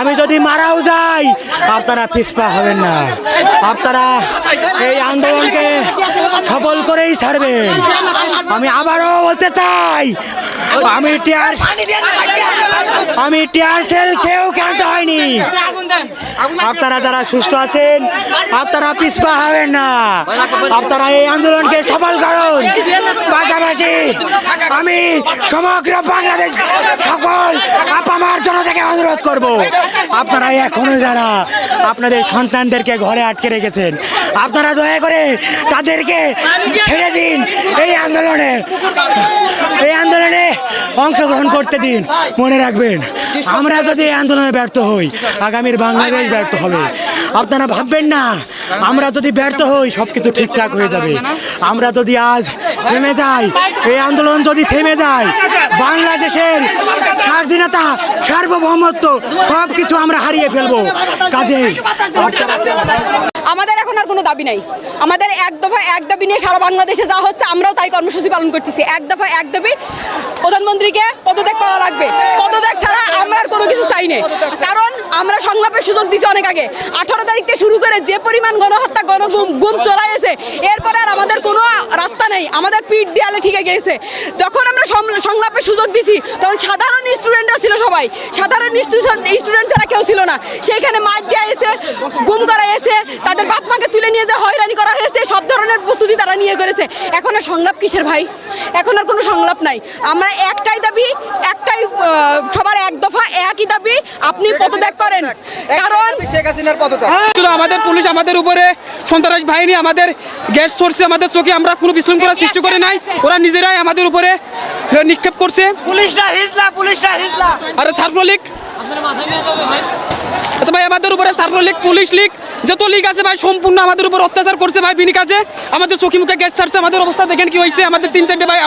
আমি যদি মারাও যাই, আপনারা পিছপা হবেন না। আপনারা এই আন্দোলনকে সফল করেই ছাড়বেন। আমি আবারও বলতে চাই, আমি টিয়ার আমি টিয়ার সেল খেয়েও ক্যান্স হয়নি। আপনারা যারা সুস্থ আছেন, আপনারা পিছপা হবেন না। আপনারা এই আন্দোলনকে সফল করুন। পাশাপাশি আমি সমগ্র বাংলাদেশ সকল আপামার অনুরোধ করব। আপনারা এখনও যারা আপনাদের সন্তানদেরকে ঘরে আটকে রেখেছেন, আপনারা দয়া করে তাদেরকে ছেড়ে দিন। এই আন্দোলনে এই আন্দোলনে অংশগ্রহণ করতে দিন। মনে রাখবেন, আমরা যদি এই আন্দোলনে ব্যর্থ হই, আগামীর বাংলাদেশ ব্যর্থ হবে। আপনারা ভাববেন না, আমরা যদি ব্যর্থ হই সব কিছু ঠিকঠাক হয়ে যাবে। আমরা যদি আজ থেমে যাই, এই আন্দোলন যদি থেমে যায়, বাংলাদেশের স্বাধীনতা, সার্বভৌমত্ব সব কিছু আমরা হারিয়ে ফেলব। কাজেই। আমাদের এখন আর কোনো দাবি নাই। আমাদের এক দফা এক দাবি নিয়ে সারা বাংলাদেশে যা হচ্ছে আমরাও তাই কর্মসূচি পালন করতেছি। এক দফা এক দাবি, প্রধানমন্ত্রীকে পদত্যাগ করা লাগবে। পদত্যাগ ছাড়া আমরা আর কোনো কিছু চাই না কারণ আমরা সংলাপের সুযোগ দিছি অনেক আগে। আঠারো তারিখ থেকে শুরু করে যে পরিমাণ গণহত্যা, গণগুম, গুম চলাইছে, এরপরে আর আমাদের কোনো রাস্তা নেই। আমাদের পিঠ দেয়ালে ঠিকে গিয়েছে। যখন সংলাপের সুযোগ দিছি। তখন সাধারণ স্টুডেন্টরা ছিল সবাই। সাধারণ স্টুডেন্ট ছাড়া কেউ ছিল না। সেইখানে মাইক দেওয়া এসে গুম করা এসে তাদের বাপ মাকে তুলে নিয়ে যে হয়রানি করা হয়েছে, সব ধরনের প্রস্তুতি তারা নিয়ে করেছে। এখন আর সংলাপ কিসের ভাই? এখন আর কোনো সংলাপ নাই। আমরা একটাই দাবি একটাই আহ, সবার এক দফা একই দাবি আপনি পদত্যাগ করেন। কারণ শেখ হাসিনার পদত্যাগ। ছিল আমাদের পুলিশ আমাদের উপরে সন্ত্রাস বাহিনী আমাদের গ্যাস সোর্সে আমাদের চোখে আমরা কোনো বিশৃঙ্খলা সৃষ্টি করে নাই। ওরা নিজেরাই আমাদের উপরে নিক্ষেপ করছে। পুলিশটা হিজলা পুলিশটা হিজলা আর ছাত্রলীগ। আচ্ছা ভাই আমাদের উপরে ছাত্রলীগ পুলিশ লীগ যত লীগ আছে ভাই সম্পূর্ণ আমাদের উপর অত্যাচার করছে ভাই বিনি কাজে আমাদের চোখি মুখে গ্যাস ছাড়ছে আমাদের অবস্থা দেখেন কি হয়েছে। আমাদের তিন চারটে ভাই